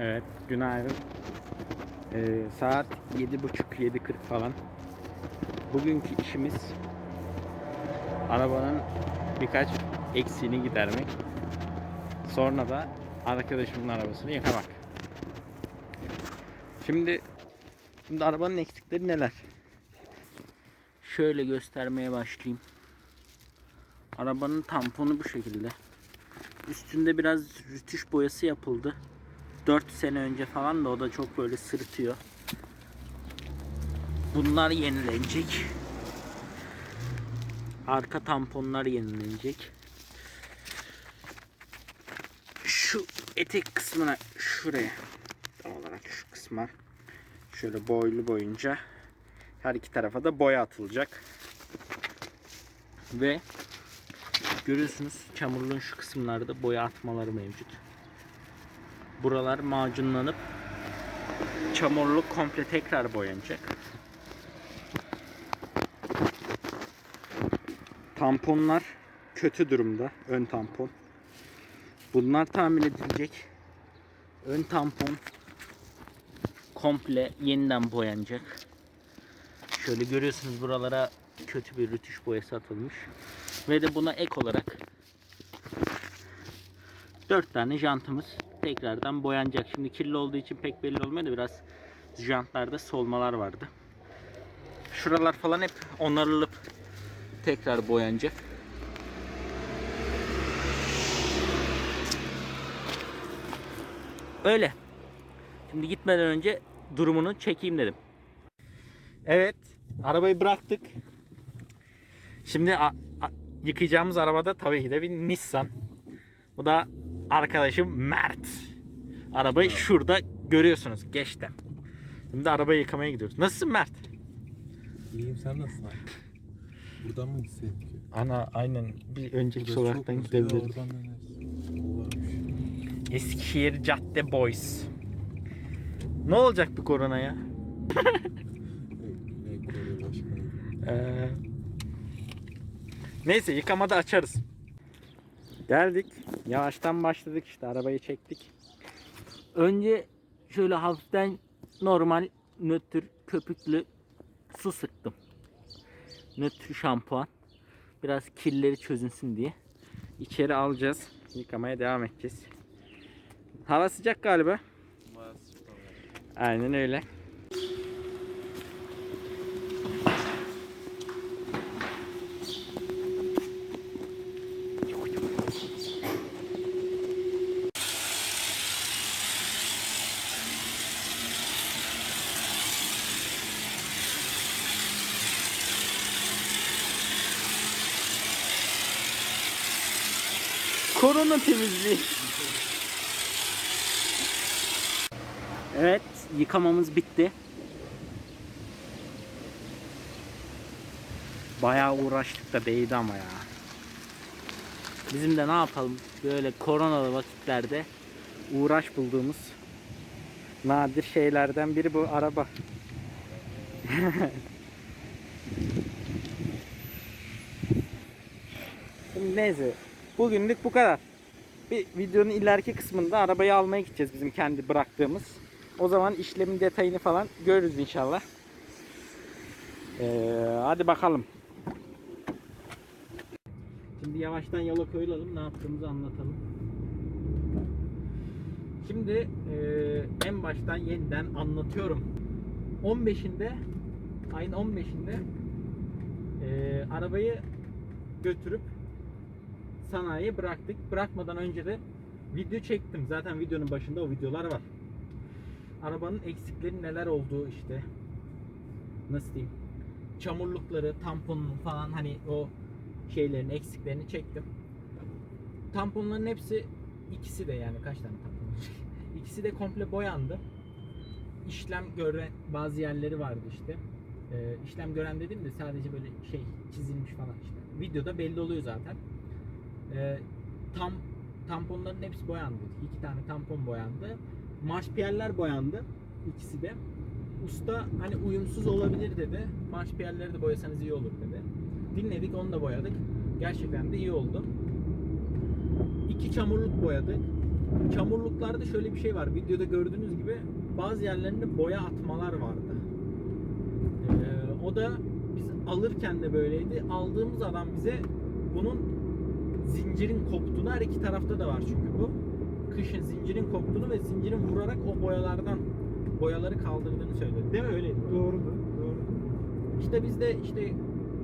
Evet, günaydın. Ee, saat 7.30-7.40 falan. Bugünkü işimiz arabanın birkaç eksiğini gidermek. Sonra da arkadaşımın arabasını yıkamak. Şimdi şimdi arabanın eksikleri neler? Şöyle göstermeye başlayayım. Arabanın tamponu bu şekilde. Üstünde biraz rütüş boyası yapıldı. 4 sene önce falan da o da çok böyle sırıtıyor. Bunlar yenilenecek. Arka tamponlar yenilenecek. Şu etek kısmına şuraya tam olarak şu kısma şöyle boylu boyunca her iki tarafa da boya atılacak. Ve görüyorsunuz çamurluğun şu kısımlarda boya atmaları mevcut. Buralar macunlanıp çamurluk komple tekrar boyanacak. Tamponlar kötü durumda. Ön tampon. Bunlar tamir edilecek. Ön tampon komple yeniden boyanacak. Şöyle görüyorsunuz buralara kötü bir rütüş boyası atılmış. Ve de buna ek olarak 4 tane jantımız tekrardan boyanacak. Şimdi kirli olduğu için pek belli olmuyor da biraz jantlarda solmalar vardı. Şuralar falan hep onarılıp tekrar boyanacak. Öyle. Şimdi gitmeden önce durumunu çekeyim dedim. Evet, arabayı bıraktık. Şimdi yıkayacağımız arabada tabii ki de bir Nissan. Bu da arkadaşım Mert. Arabayı şurada görüyorsunuz geçten. Şimdi arabayı yıkamaya gidiyoruz. Nasılsın Mert? İyiyim sen nasılsın abi? Buradan mı gitseydik? Ana aynen bir önceki sokaktan gidebiliriz. Eskişehir Cadde Boys. Ne olacak bu korona ya? Ee, neyse yıkamada açarız. Geldik. Yavaştan başladık işte arabayı çektik. Önce şöyle hafiften normal nötr köpüklü su sıktım. Nötr şampuan. Biraz kirleri çözünsün diye. İçeri alacağız. Yıkamaya devam edeceğiz. Hava sıcak galiba. Aynen öyle. Korona temizliği. Evet, yıkamamız bitti. Bayağı uğraştık da değdi ama ya. Bizim de ne yapalım böyle koronalı vakitlerde uğraş bulduğumuz nadir şeylerden biri bu araba. Neyse bugünlük bu kadar. Bir videonun ileriki kısmında arabayı almaya gideceğiz bizim kendi bıraktığımız. O zaman işlemin detayını falan görürüz inşallah. Ee, hadi bakalım. Şimdi yavaştan yola koyulalım. Ne yaptığımızı anlatalım. Şimdi eee, en baştan yeniden anlatıyorum. 15'inde ayın 15'inde eee, arabayı götürüp sanayiye bıraktık. Bırakmadan önce de video çektim. Zaten videonun başında o videolar var. Arabanın eksikleri neler olduğu işte nasıl diyeyim çamurlukları, tamponunu falan hani o şeylerin eksiklerini çektim. Tamponların hepsi ikisi de yani kaç tane tampon? ikisi de komple boyandı. İşlem gören bazı yerleri vardı işte. Ee, işlem gören dediğim de sadece böyle şey çizilmiş falan işte. Videoda belli oluyor zaten. Ee, tam tamponların hepsi boyandı. İki tane tampon boyandı. Marşpiyerler boyandı. ikisi de. Usta hani uyumsuz olabilir dedi. Marşpiyerleri de boyasanız iyi olur dedi. Dinledik onu da boyadık. Gerçekten de iyi oldu. İki çamurluk boyadık. çamurluklarda şöyle bir şey var. Videoda gördüğünüz gibi bazı yerlerinde boya atmalar vardı. Ee, o da biz alırken de böyleydi. Aldığımız adam bize bunun zincirin koptuğunu her iki tarafta da var çünkü bu. Kışın zincirin koptuğunu ve zincirin vurarak o boyalardan boyaları kaldırdığını söyledi. Değil mi öyleydi? Doğrudur. Doğru. İşte biz de işte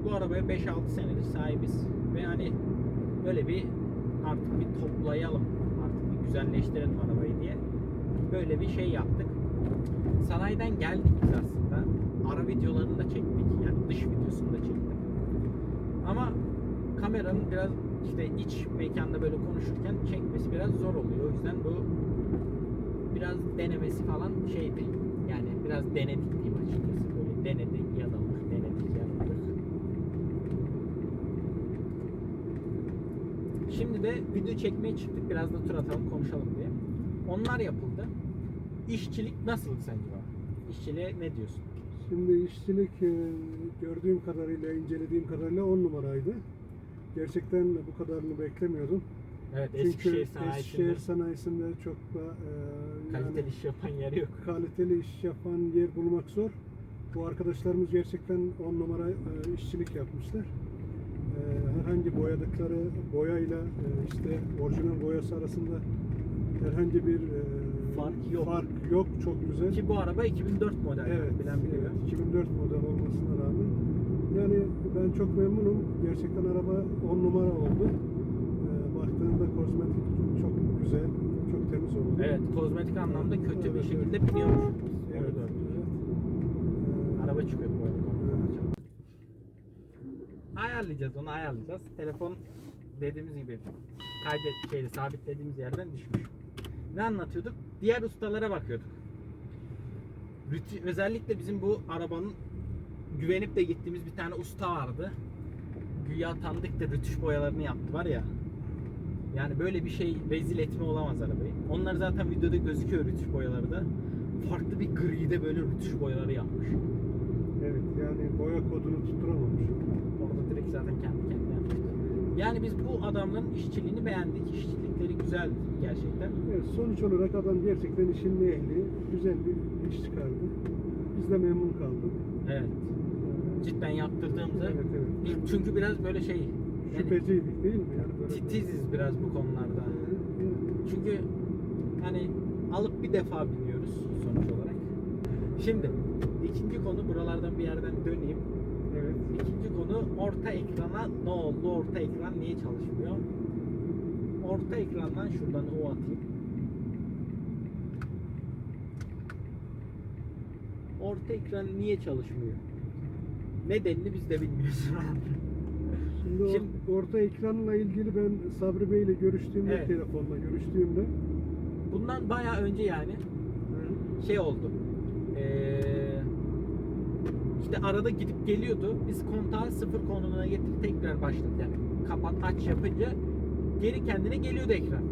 bu arabaya 5-6 senedir sahibiz ve hani böyle bir artık bir toplayalım artık bir güzelleştirelim arabayı diye böyle bir şey yaptık. Sanayiden geldik biz aslında. Ara videolarını da çektik. Yani dış videosunu da çektik. Ama kameranın biraz işte iç mekanda böyle konuşurken çekmesi biraz zor oluyor. O yüzden bu biraz denemesi falan şeydi. Yani biraz denedik diyeyim açıkçası. Böyle denedik, yanıldık, denedik, yanıldık. Şimdi de video çekmeye çıktık. Biraz da tur atalım, konuşalım diye. Onlar yapıldı. İşçilik nasıl sence baba? İşçiliğe ne diyorsun? Şimdi işçilik e, gördüğüm kadarıyla, incelediğim kadarıyla 10 numaraydı. Gerçekten bu kadarını beklemiyordum. Evet, Çünkü Eskişehir Eskişehir sanayisinde sanayisinde çok da e, kaliteli yani iş yapan yer yok. kaliteli iş yapan yer bulmak zor. Bu arkadaşlarımız gerçekten 10 numara e, işçilik yapmışlar. E, herhangi boyadıkları boyayla e, işte orijinal boyası arasında herhangi bir e, Fark yok. Fark yok. Çok güzel. Ki bu araba 2004 model. Evet, bilen biliyor. evet, 2004 model olmasına rağmen yani ben çok memnunum. Gerçekten araba 10 numara oldu. Ee, baktığında kozmetik çok güzel, çok temiz oldu. Evet, kozmetik anlamda kötü bir şekilde biniyormuş. Evet. Ee, Araba çıkıyor bu arada. Ayarlayacağız onu ayarlayacağız. Telefon dediğimiz gibi kaydet şeyde sabitlediğimiz yerden düşmüş. Ne anlatıyorduk? Diğer ustalara bakıyorduk. Özellikle bizim bu arabanın güvenip de gittiğimiz bir tane usta vardı. Güya tanıdık da rütüş boyalarını yaptı var ya. Yani böyle bir şey rezil etme olamaz arabayı. Onlar zaten videoda gözüküyor rütüş boyaları da. Farklı bir gride böyle rütüş boyaları yapmış. evet, yani boya kodunu tutturamamış. Orada direkt zaten kendi kendine yapmıştı. Yani biz bu adamların işçiliğini beğendik. İşçilikleri güzel gerçekten. Evet, sonuç olarak adam gerçekten işin ehli, güzel bir iş çıkardı. Biz de memnun kaldık. Evet. Cidden yaptırdığımızda Evet, evet. ilk çünkü biraz böyle şey yani Şüpheciydik değil mi? Yani böyle titiziz biraz bu konularda. Çünkü hani alıp bir defa biniyoruz sonuç olarak. Şimdi ikinci konu buralardan bir yerden döneyim. Evet. İkinci konu orta ekrana ne oldu? Orta ekran niye çalışmıyor? Orta ekrandan şuradan o atayım. Orta ekran niye çalışmıyor? Nedenini biz de bilmiyoruz. Şimdi, Şimdi- orta ekranla ilgili ben Sabri Bey ile görüştüğümde, Evet. telefonla görüştüğümde Bundan bayağı önce yani şey oldu. Ee, işte arada gidip geliyordu. Biz kontağı sıfır konumuna getirip tekrar başladık. Yani kapat aç yapınca geri kendine geliyordu ekran.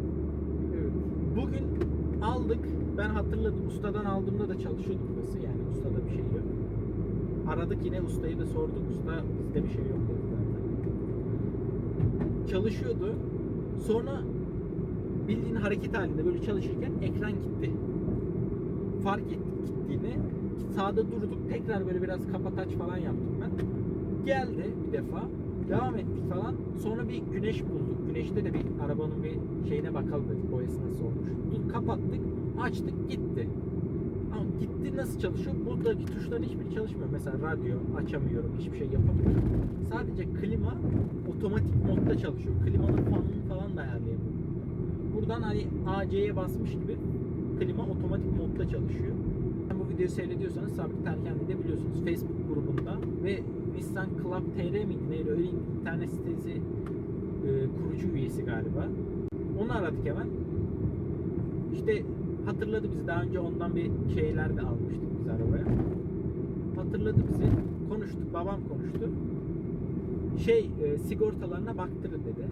evet. Bugün aldık. Ben hatırladım. Ustadan aldığımda da çalışıyordu burası. Yani ustada bir şey yok. Aradık yine ustayı da sorduk. Usta bizde bir şey yok dedi. Çalışıyordu. Sonra bildiğin hareket halinde böyle çalışırken ekran gitti. Fark ettik gittiğini. Sağda durduk. Tekrar böyle biraz kapat aç falan yaptım ben. Geldi bir defa. Devam ettik falan. Sonra bir güneş bulduk. Güneşte de bir arabanın bir şeyine bakalım dedik. Boyası nasıl olmuş. Dur, kapattık. Açtık gitti. Ama gitti nasıl çalışıyor? Buradaki tuşların hiçbiri çalışmıyor. Mesela radyo açamıyorum. Hiçbir şey yapamıyorum. Sadece klima otomatik modda çalışıyor. Klimanın fanını falan da ayarlayamıyorum. Buradan hani AC'ye basmış gibi klima otomatik modda çalışıyor. Ben bu videoyu seyrediyorsanız Sabri Terkendi de biliyorsunuz Facebook grubunda ve Nissan Club TR miydi neydi öyle internet sitesi e, kurucu üyesi galiba. Onu aradık hemen. İşte hatırladı bizi daha önce ondan bir şeyler de almıştık biz arabaya. Hatırladı bizi. Konuştuk babam konuştu. Şey e, sigortalarına baktırın dedi.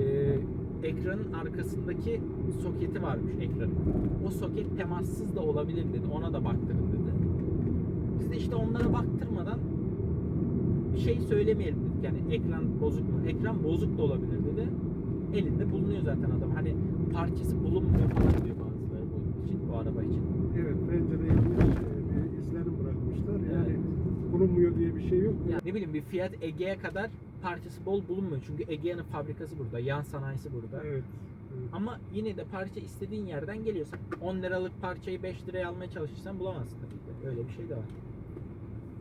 E, ekranın arkasındaki soketi varmış ekranın. O soket temassız da olabilir dedi. Ona da baktırın dedi. Biz de işte onlara baktırmadan bir şey söylemeyelim dedik. Yani ekran bozuk mu? Ekran bozuk da olabilir dedi. Elinde bulunuyor zaten adam. Hani parçası bulunmuyor falan diyor bazıları bu için, bu araba için. Evet bence de yanlış e, bir izlenim bırakmışlar. Yani Evet. Bulunmuyor diye bir şey yok. Ya ne bileyim bir Fiat Ege'ye kadar parçası bol bulunmuyor. Çünkü Egea'nın fabrikası burada, yan sanayisi burada. Evet. evet. Ama yine de parça istediğin yerden geliyorsa 10 liralık parçayı 5 liraya almaya çalışırsan bulamazsın tabii ki. Öyle bir şey de var.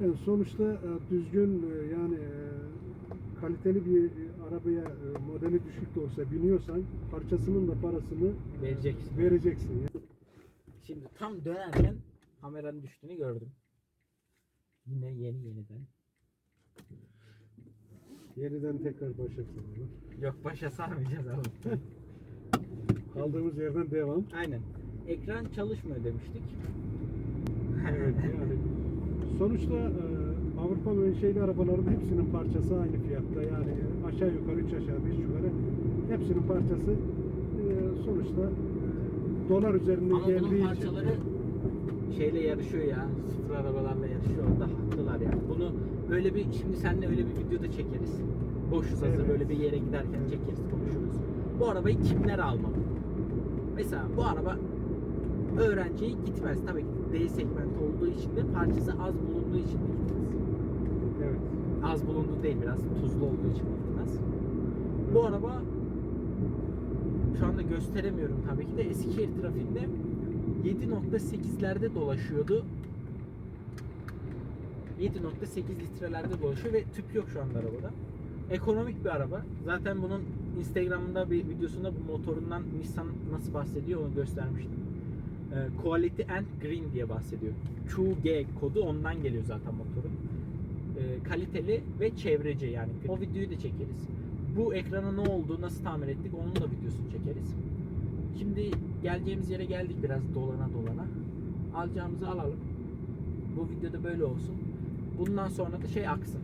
Yani sonuçta e, düzgün e, yani e, kaliteli bir arabaya modeli düşük de olsa biniyorsan parçasının da parasını Vereceksin. vereceksin. Şimdi tam dönerken kameranın düştüğünü gördüm. Yine yeni yeniden. Yeniden tekrar başa saralım. Yok başa sarmayacağız abi. Kaldığımız yerden devam. Aynen. Ekran çalışmıyor demiştik. Evet yani sonuçta e, Avrupa menşeli arabaların hepsinin parçası aynı fiyatta. Yani aşağı yukarı 3 aşağı 5 yukarı hepsinin parçası e, sonuçta e, dolar üzerinde Ama geldiği bunun için. parçaları şeyle yarışıyor ya. Sıfır arabalarla yarışıyor. Orada haklılar ya. Bunu böyle bir şimdi seninle öyle bir videoda çekeriz. Boşuz hazır Evet. böyle bir yere giderken çekeriz konuşuruz. Bu arabayı kimler almalı? Mesela bu araba öğrenciye gitmez. Tabii ki D segment olduğu için de parçası az bulunduğu için de gitmez. Evet. Az bulunduğu değil biraz tuzlu olduğu için de gitmez. Bu araba şu anda gösteremiyorum tabii ki de Eskişehir trafiğinde 7.8'lerde dolaşıyordu. 7.8 litrelerde dolaşıyor ve tüp yok şu anda arabada. Ekonomik bir araba. Zaten bunun Instagram'da bir videosunda bu motorundan Nissan nasıl bahsediyor onu göstermiştim. Ee, Quality and Green diye bahsediyor. QG kodu ondan geliyor zaten motorun. Ee, kaliteli ve çevreci yani. O videoyu da çekeriz. Bu ekrana ne oldu, nasıl tamir ettik onun da videosunu çekeriz. Şimdi geleceğimiz yere geldik biraz dolana dolana. Alacağımızı alalım. Bu videoda böyle olsun. Bundan sonra da şey aksın.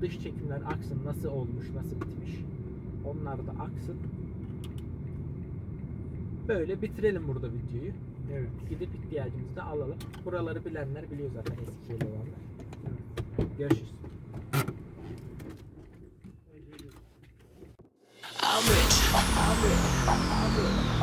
Dış çekimler aksın. Nasıl olmuş, nasıl bitmiş. Onlar da aksın. Böyle bitirelim burada videoyu. Evet. Gidip ihtiyacımızı da alalım. Buraları bilenler biliyor zaten Eskişehir'de olanlar. Görüşürüz. I'm rich. I'm rich. I'm rich.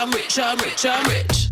I'm rich. I'm rich. I'm rich.